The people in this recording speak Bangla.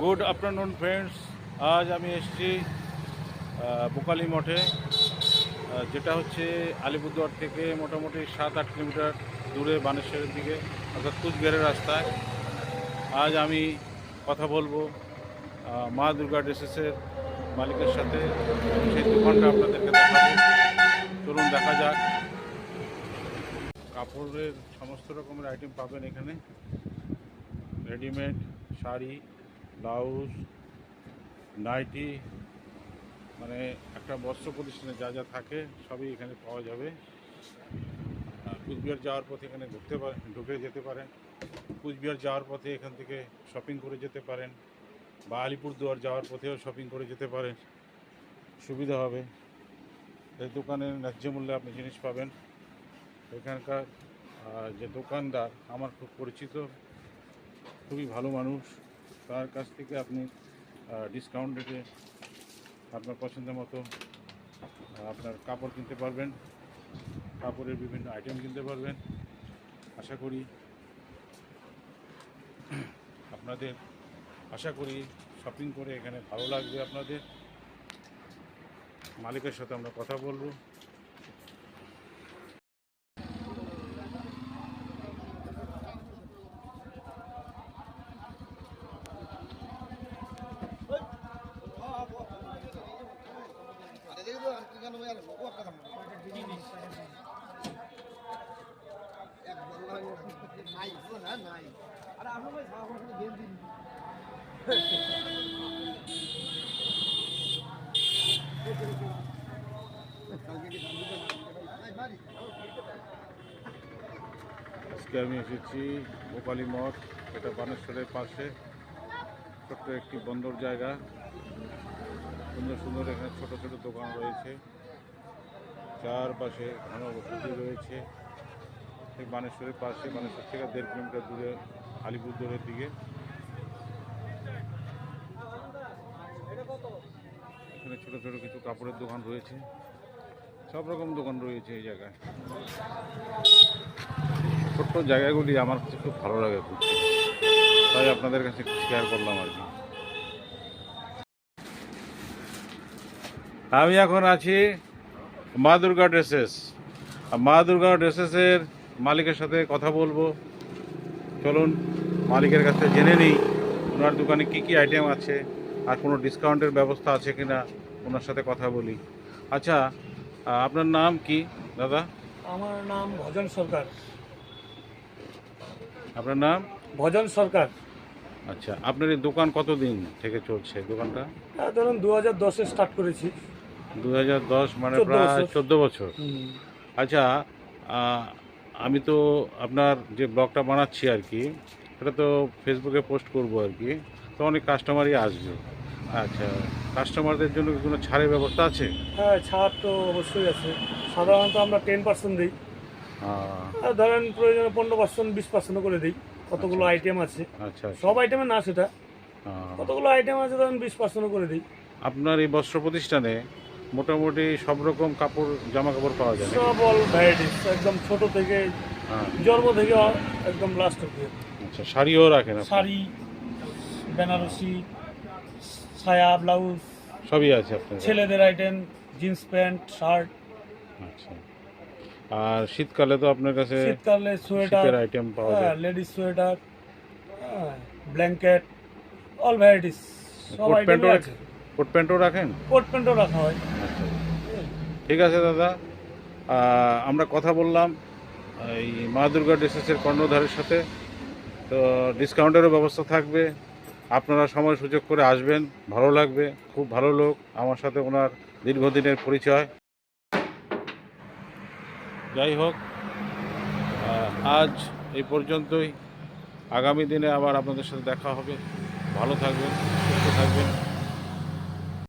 গুড আফটারনুন ফ্রেন্ডস আজ আমি এসেছি বোকালি মঠে যেটা হচ্ছে আলিপুরদুয়ার থেকে মোটামুটি সাত আট কিলোমিটার দূরে বানেশ্বরের দিকে, অর্থাৎ কুচবিহারের রাস্তায়। আজ আমি কথা বলব মা দুর্গা ড্রেসেসের মালিকের সাথে। সেই দোকানটা আপনাদেরকে দেখাবো। চলুন দেখা যাক। কাপড়ের সমস্ত রকমের আইটেম পাবেন এখানে। রেডিমেড শাড়ি। ব্লাউজ, নাইটি মানে একটা বস্ত্র প্রতিষ্ঠানে যা যা থাকে সবই এখানে পাওয়া যাবে। কুচবিহার যাওয়ার পথে এখানে ঢুকতে পারেন ঢুকে যেতে পারেন। কুচবিহার যাওয়ার পথে এখান থেকে শপিং করে যেতে পারেন। বা আলিপুরদুয়ার যাওয়ার পথেও শপিং করে যেতে পারেন। সুবিধা হবে। এই দোকানে ন্যায্য মূল্যে আপনি জিনিস পাবেন। এখানকার যে দোকানদার, আমার খুব পরিচিত, খুবই ভালো মানুষ। তার কাছ থেকে আপনি ডিসকাউন্ট রেটে আপনার পছন্দের মতো আপনার কাপড় কিনতে পারবেন। কাপড়ের বিভিন্ন আইটেম কিনতে পারবেন। আশা করি, আপনাদের, আশা করি শপিং করে এখানে ভালো লাগবে আপনাদের। মালিকের সাথে আমরা কথা বলব। আজকে আমি এসেছি গোপালী মঠ, এটা বানেশ্বরের পাশে। ছোট্ট একটি বন্দর জায়গা। সুন্দর সুন্দর এখানে ছোট ছোট দোকান রয়েছে। চারপাশে ঘন বসতি রয়েছে। এই বানেশ্বরের পাশে, বানেশ্বর থেকে দেড় কিলোমিটার দূরে আলিপুরদুয়ারের দিকে। এখানে ছোট ছোট কিছু কাপড়ের দোকান রয়েছে। সব রকম দোকান রয়েছে এই জায়গায়। ছোট্ট জায়গাগুলি আমার কাছে খুব ভালো লাগে তাই আপনাদের কাছে শেয়ার করলাম আর কি। আমি এখন আছি মা দুর্গা ড্রেসেস মা দুর্গা ড্রেসেসের মালিকের সাথে কথা বলব। চলুন মালিকের কাছে জেনে নিই ওনার দোকানে কি কি আইটেম আছে আর কোনো ডিসকাউন্টের ব্যবস্থা আছে কিনা ওনার সাথে কথা বলি। আচ্ছা আপনার নাম কি দাদা? আমার নাম ভজন সরকার। আপনার নাম? ভজন সরকার। আচ্ছা আপনার এই দোকান কতদিন থেকে চলছে দোকানটা? ধরুন দু হাজার দশে স্টার্ট করেছি। দু হাজার দশ মানে 14 প্রায়। চোদ্দ বছর। আচ্ছা আমি তো আপনার যে ব্লগটা বানাচ্ছি আর কি সেটা তো ফেসবুকে পোস্ট করব আর কি। তো অনেক কাস্টমারই আসবে। আচ্ছা কাস্টমারদের জন্য কি কোনো ছাড়ের ব্যবস্থা আছে? হ্যাঁ ছাড় তো অবশ্যই আছে। সাধারণত আমরা টেন পার্সেন্ট দিই। ধরেন প্রয়োজনে পনেরো পার্সেন্ট বিশ পার্সেন্টও করে দিই। কতগুলো আচ্ছা। আইটেম আছে। আচ্ছা আচ্ছা। সব আইটেমে না সেটা। কতগুলো আইটেম আছে ধরেন বিশ পার্সেন্টও করে দিই। আপনার এই বস্ত্র প্রতিষ্ঠানে মোটামুটি সব রকম কাপড় জামা কাপড় পাওয়া যায়? সব অল ভ্যারাইটিস একদম ছোট থেকে হ্যাঁ। জন্ম থেকে একদম লাস্ট অব্দি আচ্ছা শাড়িও রাখেন? শাড়ি বেনারসি ছায়া ব্লাউজ সবই আছে আপনার ছেলেদের আইটেম জিন্স প্যান্ট শার্ট আচ্ছা। আর শীতকালে তো আপনার কাছে শীতকালে সোয়েটার আইটেম পাওয়া হ্যাঁ যায়। Ladies sweater blanket all varieties সব আইটেম আছে। কোট প্যান্টও রাখেন? কোট প্যান্টও রাখা হয়। ঠিক আছে, দাদা। আমরা কথা বললাম এই মা দুর্গা ড্রেসেসের কর্ণধারের সাথে। তো ডিসকাউন্টেরও ব্যবস্থা থাকবে। আপনারা সময় সুযোগ করে আসবেন। ভালো লাগবে। খুব ভালো লোক। আমার সাথে ওনার দীর্ঘদিনের পরিচয়। যাই হোক আজ এই পর্যন্তই। আগামী দিনে আবার আপনাদের সাথে দেখা হবে। ভালো থাকবেন, সুস্থ থাকবেন।